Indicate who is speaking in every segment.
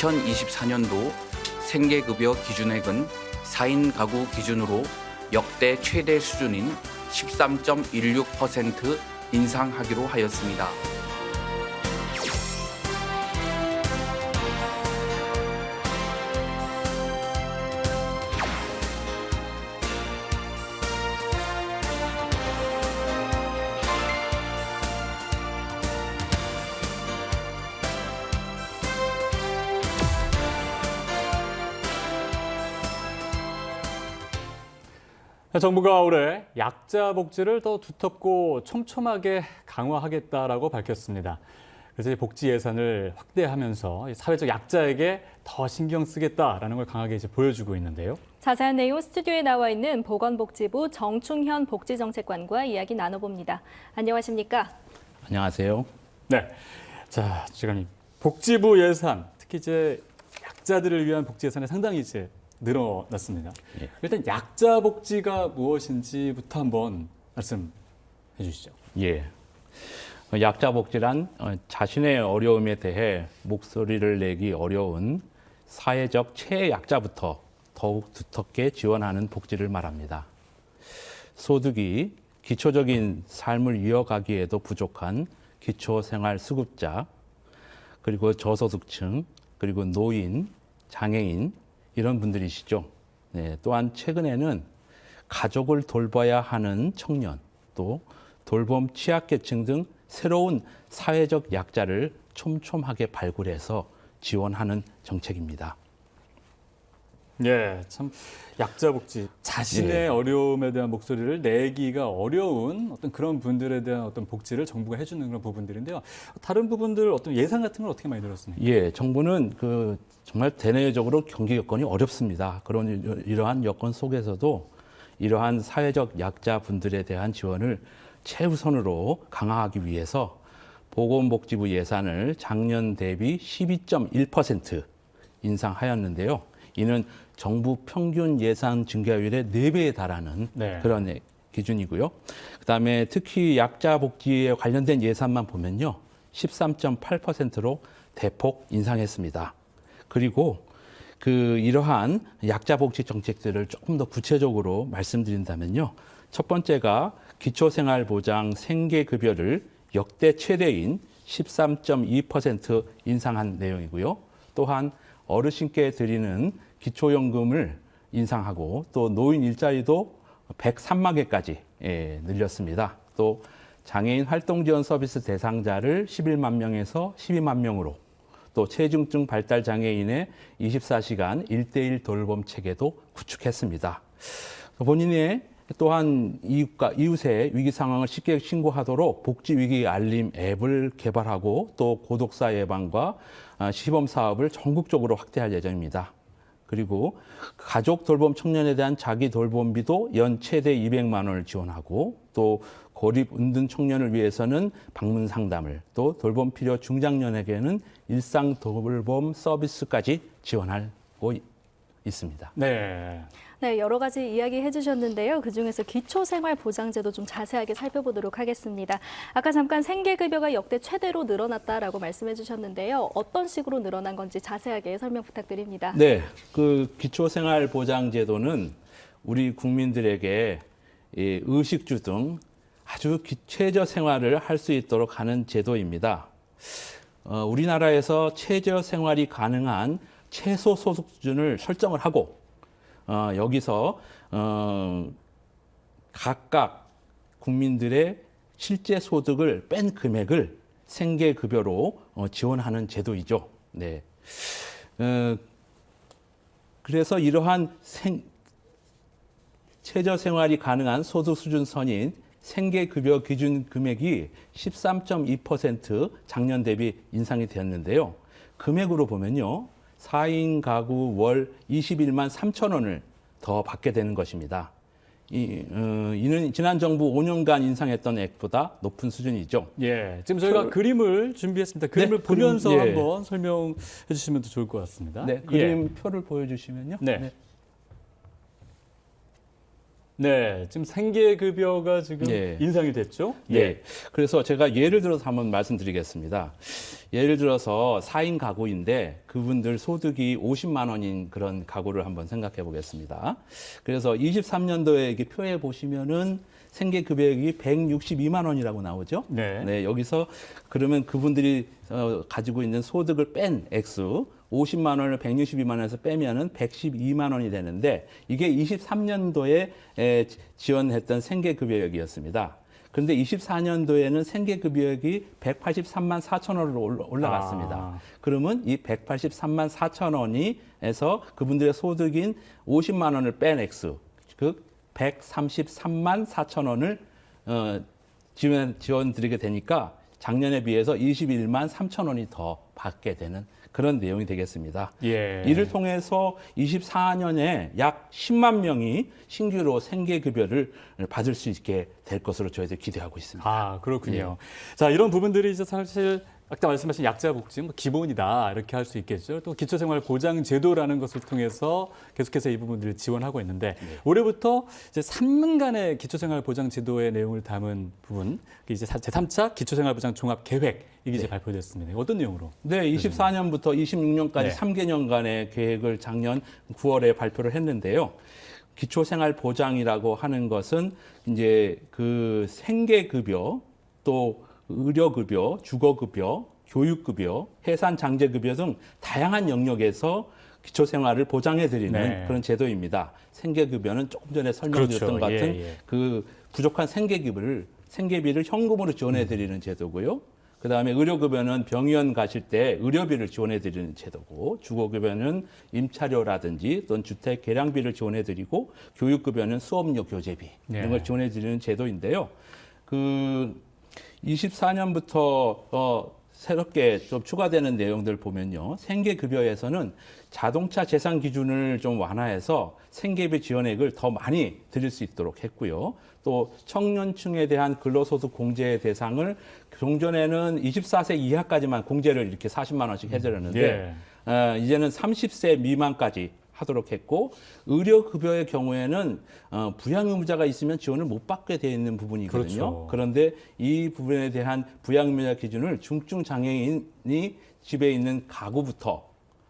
Speaker 1: 2024년도 생계급여 기준액은 4인 가구 기준으로 역대 최대 수준인 13.16% 인상하기로 하였습니다.
Speaker 2: 정부가 올해 약자 복지를 더 두텁고 촘촘하게 강화하겠다라고 밝혔습니다. 그래서 이 복지 예산을 확대하면서 이 사회적 약자에게 더 신경 쓰겠다라는 걸 강하게 이제 보여주고 있는데요.
Speaker 3: 자세한 내용 스튜디오에 나와 있는 보건복지부 정충현 복지정책관과 이야기 나눠봅니다. 안녕하십니까?
Speaker 1: 안녕하세요.
Speaker 2: 네. 자, 지금 이 복지부 예산, 특히 이제 약자들을 위한 복지 예산이 상당히 이제 늘어났습니다.
Speaker 1: 예.
Speaker 2: 일단 약자 복지가 무엇인지부터 한번 말씀해 주시죠.
Speaker 4: 예. 어, 약자 복지란 어, 자신의 어려움에 대해 목소리를 내기 어려운 사회적 최약자부터 더욱 두텁게 지원하는 복지를 말합니다. 소득이 기초적인 삶을 이어가기에도 부족한 기초생활수급자, 그리고 저소득층, 그리고 노인, 장애인 이런 분들이시죠. 네, 또한 최근에는 가족을 돌봐야 하는 청년, 또 돌봄 취약계층 등 새로운 사회적 약자를 촘촘하게 발굴해서 지원하는 정책입니다.
Speaker 2: 예, 참 약자 복지 자신의
Speaker 4: 예.
Speaker 2: 어려움에 대한 목소리를 내기가 어려운 어떤 그런 분들에 대한 어떤 복지를 정부가 해주는 그런 부분들인데요. 다른 부분들 어떤 예산 같은 걸 어떻게 많이 들었습니까?
Speaker 4: 예, 정부는 그 정말 대내적으로 경기 여건이 어렵습니다. 그런 이러한 여건 속에서도 이러한 사회적 약자 분들에 대한 지원을 최우선으로 강화하기 위해서 보건복지부 예산을 작년 대비 12.1% 인상하였는데요. 이는 정부 평균 예산 증가율의 4배에 달하는
Speaker 2: 네.
Speaker 4: 그런 예- 기준이고요. 그다음에 특히 약자 복지에 관련된 예산만 보면요. 13.8%로 대폭 인상했습니다. 그리고 그 이러한 약자 복지 정책들을 조금 더 구체적으로 말씀드린다면요. 첫 번째가 기초생활보장 생계급여를 역대 최대인 13.2% 인상한 내용이고요. 또한 어르신께 드리는 기초연금을 인상하고 또 노인 일자리도 103만 개까지 예, 늘렸습니다. 또 장애인 활동 지원 서비스 대상자를 11만 명에서 12만 명으로 또 체중증 발달 장애인의 24시간 1대1 돌봄 체계도 구축했습니다. 본인의 또한 이웃과 이웃의 위기 상황을 쉽게 신고하도록 복지 위기 알림 앱을 개발하고 또 고독사 예방과 아, 시범 사업을 전국적으로 확대할 예정입니다. 그리고 가족 돌봄 청년에 대한 자기 돌봄비도 연 최대 200만 원을 지원하고 또 고립 은둔 청년을 위해서는 방문 상담을 또 돌봄 필요 중장년에게는 일상 돌봄 서비스까지 지원하고 있습니다.
Speaker 2: 네.
Speaker 3: 네, 여러 가지 이야기 해주셨는데요. 그중에서 기초생활보장제도 좀 자세하게 살펴보도록 하겠습니다. 아까 잠깐 생계급여가 역대 최대로 늘어났다라고 말씀해 주셨는데요. 어떤 식으로 늘어난 건지 자세하게 설명 부탁드립니다.
Speaker 4: 네, 그 기초생활보장제도는 우리 국민들에게 이 의식주 등 아주 기- 최저 생활을 할 수 있도록 하는 제도입니다. 어, 우리나라에서 최저 생활이 가능한 최소 소득 수준을 설정을 하고 어, 여기서 어, 각각 국민들의 실제 소득을 뺀 금액을 생계급여로 어, 지원하는 제도이죠. 네. 어, 그래서 이러한 생, 최저 생활이 가능한 소득 수준 선인 생계급여 기준 금액이 13.2% 작년 대비 인상이 되었는데요. 금액으로 보면요. 4인 가구 월 21만 3천 원을 더 받게 되는 것입니다. 이, 어, 이는 지난 정부 5년간 인상했던 액보다 높은 수준이죠.
Speaker 2: 예, 지금 저희가
Speaker 4: 표-
Speaker 2: 그림을 준비했습니다. 그림을
Speaker 4: 네, 그림,
Speaker 2: 보면서
Speaker 4: 예.
Speaker 2: 한번 설명해 주시면 더 좋을 것 같습니다.
Speaker 4: 네,
Speaker 2: 예.
Speaker 4: 그림 표를 보여주시면요.
Speaker 2: 네. 네, 지금 생계급여가 지금
Speaker 4: 예.
Speaker 2: 인상이 됐죠?
Speaker 4: 네. 그래서 제가 예를 들어서 한번 말씀드리겠습니다. 예를 들어서 4인 가구인데 그분들 소득이 50만 원인 그런 가구를 한번 생각해 보겠습니다. 그래서 23년도에 이렇게 표에 보시면은 생계 급여액이 162만 원이라고 나오죠.
Speaker 2: 네.
Speaker 4: 여기서 그러면 그분들이 어, 가지고 있는 소득을 뺀 액수 50만 원을 162만 원에서 빼면은 112만 원이 되는데 이게 23년도에 에, 지원했던 생계급여액이었습니다. 그런데 24년도에는 생계급여액이 183만 4천 원으로 올라- 올라갔습니다.
Speaker 2: 아.
Speaker 4: 그러면 이 183만 4천 원이에서 그분들의 소득인 50만 원을 뺀 액수, 그 133만 4천 원을 어, 지원, 지원 드리게 되니까 작년에 비해서 21만 3천 원이 더 받게 되는 그런 내용이 되겠습니다.
Speaker 2: 예.
Speaker 4: 이를 통해서 24년에 약 10만 명이 신규로 생계급여를 받을 수 있게 될 것으로 저희들 기대하고 있습니다.
Speaker 2: 아, 그렇군요.
Speaker 4: 예.
Speaker 2: 자, 이런 부분들이 이제 사실 아까 말씀하신 약자 복지 뭐 기본이다 이렇게 할 수 있겠죠. 또 기초생활 보장 제도라는 것을 통해서 계속해서 이 부분들을 지원하고 있는데
Speaker 4: 네.
Speaker 2: 올해부터 이제 3년간의 기초생활 보장 제도의 내용을 담은 부분, 그 이제 제3차 기초생활 보장 종합 계획 이게 이제 발표됐습니다. 어떤 내용으로?
Speaker 4: 네, 24년부터 26년까지
Speaker 2: 네.
Speaker 4: 3개년간의 계획을 작년 9월에 발표를 했는데요. 기초생활 보장이라고 하는 것은 이제 그 생계급여 또 의료급여, 주거급여, 교육급여, 해산장제급여 등 다양한 영역에서 기초생활을 보장해 드리는
Speaker 2: 네.
Speaker 4: 그런 제도입니다. 생계급여는 조금 전에 설명드렸던
Speaker 2: 그렇죠.
Speaker 4: 것 같은
Speaker 2: 예, 예.
Speaker 4: 그 부족한 생계비를 생계비를 현금으로 지원해 드리는 제도고요. 그 다음에 의료급여는 병원 가실 때 의료비를 지원해 드리는 제도고 주거급여는 임차료라든지 또는 주택 개량비를 지원해 드리고 교육급여는 수업료 교재비
Speaker 2: 네.
Speaker 4: 이런 걸 지원해 드리는 제도인데요. 그 24년부터 어 새롭게 좀 추가되는 내용들 보면요. 생계급여에서는 자동차 재산 기준을 좀 완화해서 생계비 지원액을 더 많이 드릴 수 있도록 했고요. 또 청년층에 대한 근로소득 공제 대상을 종전에는 24세 이하까지만 공제를 이렇게 40만 원씩 해드렸는데
Speaker 2: 예.
Speaker 4: 어, 이제는 30세 미만까지 하도록 했고 의료급여의 경우에는 어, 부양의무자가 있으면 지원을 못 받게 되어 있는 부분이거든요.
Speaker 2: 그렇죠.
Speaker 4: 그런데 이 부분에 대한 부양의무자 기준을 중증 장애인이 집에 있는 가구부터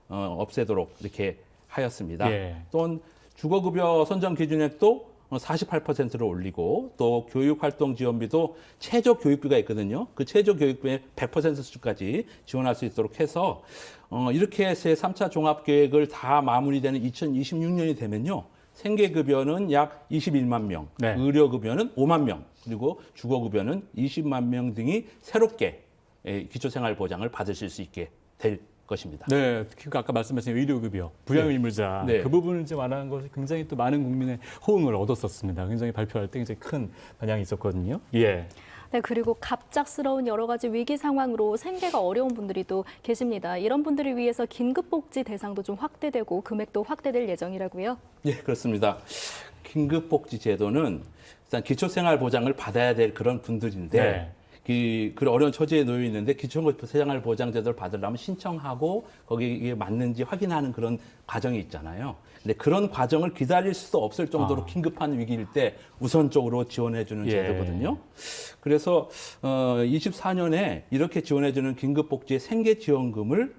Speaker 4: 어, 없애도록 이렇게 하였습니다.
Speaker 2: 예.
Speaker 4: 또는 주거급여 선정 기준액도 48%로 올리고 또 교육활동 지원비도 최저 교육비가 있거든요. 그 최저 교육비의 100% 수준까지 지원할 수 있도록 해서 어, 이렇게 해서 3차 종합계획을 다 마무리되는 2026년이 되면요. 생계급여는 약 21만 명,
Speaker 2: 네.
Speaker 4: 의료급여는 5만 명, 그리고 주거급여는 20만 명 등이 새롭게 예, 기초생활보장을 받으실 수 있게 될 것입니다.
Speaker 2: 네, 특히 그 아까 말씀하신 의료급여, 부양의무자
Speaker 4: 네.
Speaker 2: 그 부분을 이제 완화한 것이 굉장히 또 많은 국민의 호응을 얻었었습니다. 굉장히 발표할 때 굉장히 큰 반향이 있었거든요. 예.
Speaker 3: 네, 그리고 갑작스러운 여러 가지 위기 상황으로 생계가 어려운 분들이 또 계십니다. 이런 분들을 위해서 긴급복지 대상도 좀 확대되고 금액도 확대될 예정이라고요.
Speaker 4: 예, 그렇습니다. 긴급복지 제도는 일단 기초생활 보장을 받아야 될 그런 분들인데
Speaker 2: 네.
Speaker 4: 그, 그 어려운 처지에 놓여 있는데 기초생활 보장 제도를 받으려면 신청하고 거기에 맞는지 확인하는 그런 과정이 있잖아요. 근데 그런 과정을 기다릴 수도 없을 정도로
Speaker 2: 아.
Speaker 4: 긴급한 위기일 때 우선적으로 지원해 주는
Speaker 2: 예.
Speaker 4: 제도거든요. 그래서 어, 24년에 이렇게 지원해 주는 긴급 복지의 생계 지원금을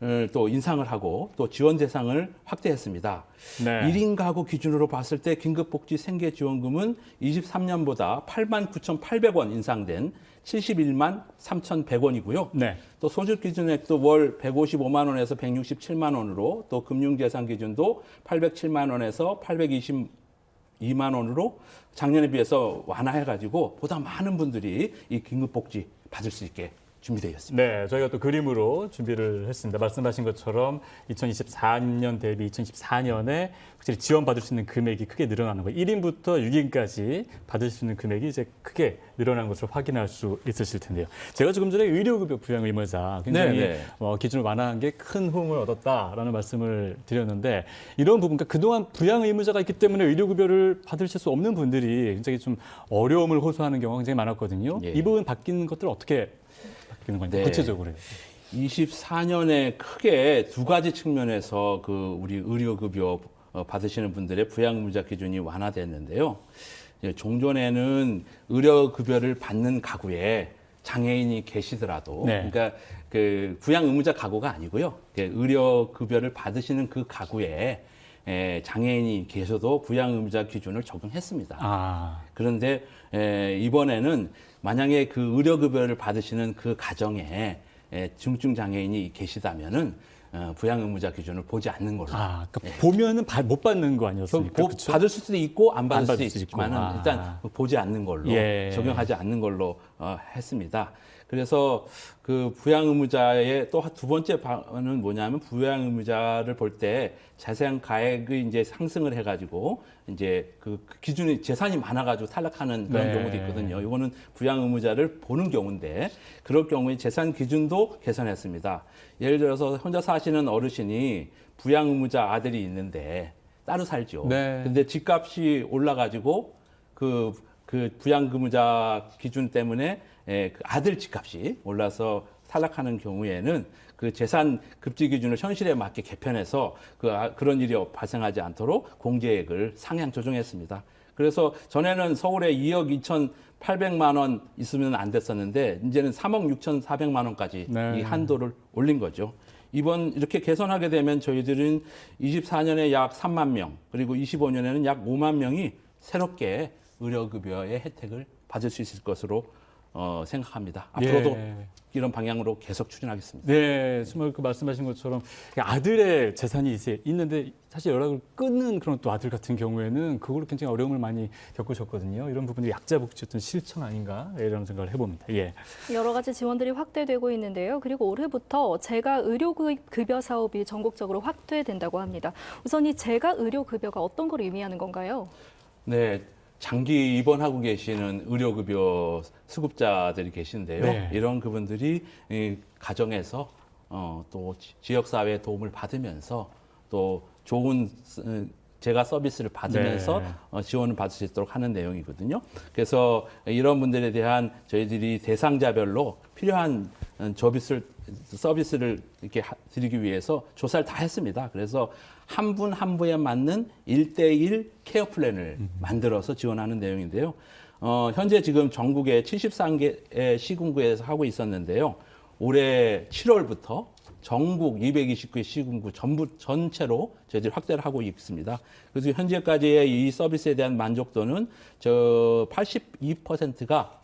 Speaker 4: 어, 또 인상을 하고 또 지원 대상을 확대했습니다.
Speaker 2: 네.
Speaker 4: 1인 가구 기준으로 봤을 때 긴급복지 생계지원금은 23년보다 8만 9,800원 인상된 71만 3,100원이고요.
Speaker 2: 네.
Speaker 4: 또 소득 기준액도 월 155만 원에서 167만 원으로 또 금융재산 기준도 807만 원에서 822만 원으로 작년에 비해서 완화해가지고 보다 많은 분들이 이 긴급복지 받을 수 있게 준비되어 있습니다.
Speaker 2: 네, 저희가 또 그림으로 준비를 했습니다. 말씀하신 것처럼 2024년 대비 2024년에 확실히 지원받을 수 있는 금액이 크게 늘어나는 거예요. 1인부터 6인까지 받을 수 있는 금액이 이제 크게 늘어난 것을 확인할 수 있으실 텐데요. 제가 조금 전에 의료급여 부양 의무자 굉장히
Speaker 4: 네, 네.
Speaker 2: 어, 기준을 완화한 게 큰 호응을 얻었다라는 말씀을 드렸는데 이런 부분, 그러니까 그동안 부양 의무자가 있기 때문에 의료급여를 받으실 수 없는 분들이 굉장히 좀 어려움을 호소하는 경우가 굉장히 많았거든요.
Speaker 4: 예.
Speaker 2: 이 부분 바뀌는 것들 어떻게 바뀌는 건지
Speaker 4: 네.
Speaker 2: 구체적으로.
Speaker 4: 24년에 크게 두 가지 측면에서 그 우리 의료급여 어, 받으시는 분들의 부양의무자 기준이 완화됐는데요. 예, 종전에는 의료급여를 받는 가구에 장애인이 계시더라도
Speaker 2: 네.
Speaker 4: 그러니까 그 부양 의무자 가구가 아니고요. 그 의료급여를 받으시는 그 가구에 에, 장애인이 계셔도 부양의무자 기준을 적용했습니다.
Speaker 2: 아,
Speaker 4: 그런데 에, 이번에는 만약에 그 의료급여를 받으시는 그 가정에 에, 중증 장애인이 계시다면은 어, 부양 의무자 기준을 보지 않는 걸로.
Speaker 2: 아, 그러니까 보면은 바- 못 받는
Speaker 4: 거저
Speaker 2: 아니었습니까?
Speaker 4: 보-? 받을 수도 있고 안 받을
Speaker 2: 안 받을
Speaker 4: 수도. 있지만은
Speaker 2: 아.
Speaker 4: 일단 보지 않는 걸로
Speaker 2: 예.
Speaker 4: 적용하지 않는 걸로 어, 했습니다. 그래서 그 부양 의무자의 또 두 번째 반은 뭐냐면 부양 의무자를 볼 때 자세한 가액이 이제 상승을 해가지고 이제 그 기준이 재산이 많아가지고 탈락하는 그런
Speaker 2: 네.
Speaker 4: 경우도 있거든요. 이거는 부양 의무자를 보는 경우인데 그럴 경우에 재산 기준도 개선했습니다. 예를 들어서 혼자 사시는 어르신이 부양 의무자 아들이 있는데 따로 살죠.
Speaker 2: 네.
Speaker 4: 근데 집값이 올라가지고 그, 그 부양의무자 기준 때문에 에, 그 아들 집값이 올라서 탈락하는 경우에는 그 재산 급지 기준을 현실에 맞게 개편해서 그, 아, 그런 일이 발생하지 않도록 공제액을 상향 조정했습니다. 그래서 전에는 서울에 2억 2,800만 원 있으면 안 됐었는데 이제는 3억 6,400만 원까지
Speaker 2: 네.
Speaker 4: 이 한도를 올린 거죠. 이번 이렇게 개선하게 되면 저희들은 24년에 약 3만 명, 그리고 25년에는 약 5만 명이 새롭게 의료급여의 혜택을 받을 수 있을 것으로 어, 생각합니다. 앞으로도
Speaker 2: 예.
Speaker 4: 이런 방향으로 계속 추진하겠습니다.
Speaker 2: 네, 정말 그 말씀하신 것처럼 아들의 재산이 이제 있는데 사실 연락을 끊는 그런 또 아들 같은 경우에는 그걸로 굉장히 어려움을 많이 겪으셨거든요. 이런 부분이 약자 복지 어떤 실천 아닌가 이런 생각을 해봅니다. 예.
Speaker 3: 여러 가지 지원들이 확대되고 있는데요. 그리고 올해부터 재가 의료 급여 사업이 전국적으로 확대된다고 합니다. 우선 이 재가 의료 급여가 어떤 걸 의미하는 건가요?
Speaker 4: 네, 장기 입원하고 계시는 의료급여 수급자들이 계신데요.
Speaker 2: 네.
Speaker 4: 이런 그분들이 이 가정에서 어, 또 지- 지역사회의 도움을 받으면서 또 좋은 스- 제가 서비스를 받으면서
Speaker 2: 네.
Speaker 4: 어, 지원을 받을 수 있도록 하는 내용이거든요. 그래서 이런 분들에 대한 저희들이 대상자별로 필요한 음, 서비스를, 서비스를 이렇게 하- 드리기 위해서 조사를 다 했습니다. 그래서 한 분 한 분에 맞는 일대일 케어 플랜을 만들어서 지원하는 내용인데요. 어, 현재 지금 전국에 73개의 시군구에서 하고 있었는데요. 올해 7월부터 전국 229개 시군구 전부 전체로 저희들이 확대를 하고 있습니다. 그래서 현재까지의 이 서비스에 대한 만족도는 저 82%가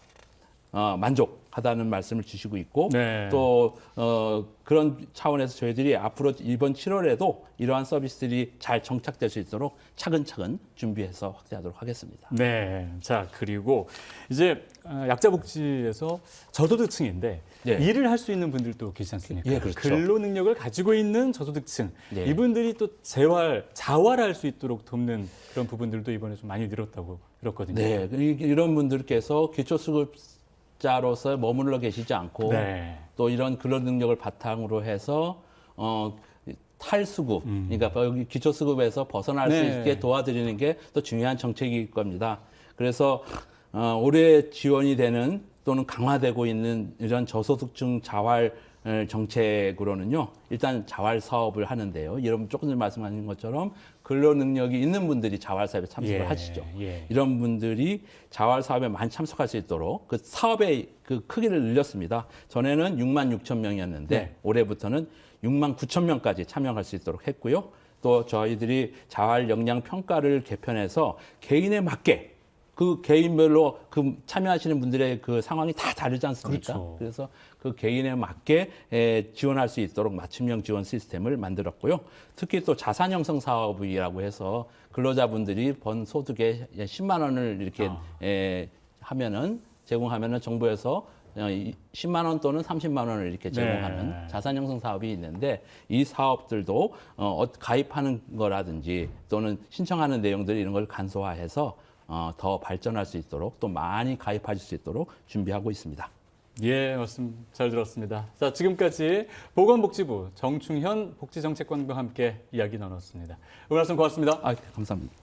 Speaker 4: 어, 만족 하다는 말씀을 주시고 있고
Speaker 2: 네.
Speaker 4: 또 어, 그런 차원에서 저희들이 앞으로 이번 7월에도 이러한 서비스들이 잘 정착될 수 있도록 차근차근 준비해서 확대하도록 하겠습니다.
Speaker 2: 네. 자, 그리고 이제 어, 약자복지에서 저소득층인데
Speaker 4: 네.
Speaker 2: 일을 할 수 있는 분들도 계시지 않습니까?
Speaker 4: 예, 그렇죠.
Speaker 2: 근로 능력을 가지고 있는 저소득층
Speaker 4: 네.
Speaker 2: 이분들이 또 재활, 자활할 수 있도록 돕는 그런 부분들도 이번에 좀 많이 늘었다고 들었거든요.
Speaker 4: 네, 이- 이런 분들께서 기초수급 자로서 머물러 계시지 않고
Speaker 2: 네.
Speaker 4: 또 이런 근로 능력을 바탕으로 해서 어 탈수급, 그러니까 여기 기초수급에서 벗어날 수
Speaker 2: 음. 네.
Speaker 4: 있게 도와드리는 게 또 중요한 정책일 겁니다. 그래서 어, 올해 지원이 되는 또는 강화되고 있는 이런 저소득층 자활 어, 정책으로는요. 일단 자활 사업을 하는데요. 여러분 조금 전에 말씀하신 것처럼 근로 능력이 있는 분들이 자활 사업에 참석을
Speaker 2: 예,
Speaker 4: 하시죠.
Speaker 2: 예.
Speaker 4: 이런 분들이 자활 사업에 많이 참석할 수 있도록 그 사업의 그 크기를 늘렸습니다. 전에는 6만 6천 명이었는데
Speaker 2: 네.
Speaker 4: 올해부터는 6만 9천 명까지 참여할 수 있도록 했고요. 또 저희들이 자활 역량 평가를 개편해서 개인에 맞게 그 개인별로 그 참여하시는 분들의 그 상황이 다 다르지 않습니까?
Speaker 2: 그렇죠.
Speaker 4: 그래서 그 개인에 맞게 에, 지원할 수 있도록 맞춤형 지원 시스템을 만들었고요. 특히 또 자산 형성 사업이라고 해서 근로자분들이 번 소득의 10만 원을 이렇게
Speaker 2: 아.
Speaker 4: 에, 하면은 제공하면은 정부에서 어, 이 10만 원 또는 30만 원을 이렇게 제공하는
Speaker 2: 네.
Speaker 4: 자산 형성 사업이 있는데 이 사업들도 어, 어, 가입하는 거라든지 또는 신청하는 내용들 이런 걸 간소화해서 어, 더 발전할 수 있도록 또 많이 가입하실 수 있도록 준비하고 있습니다.
Speaker 2: 예, 말씀 잘 들었습니다. 자, 지금까지 보건복지부 정충현 복지정책관과 함께 이야기 나눴습니다. 오늘 말씀 고맙습니다.
Speaker 4: 아, 감사합니다.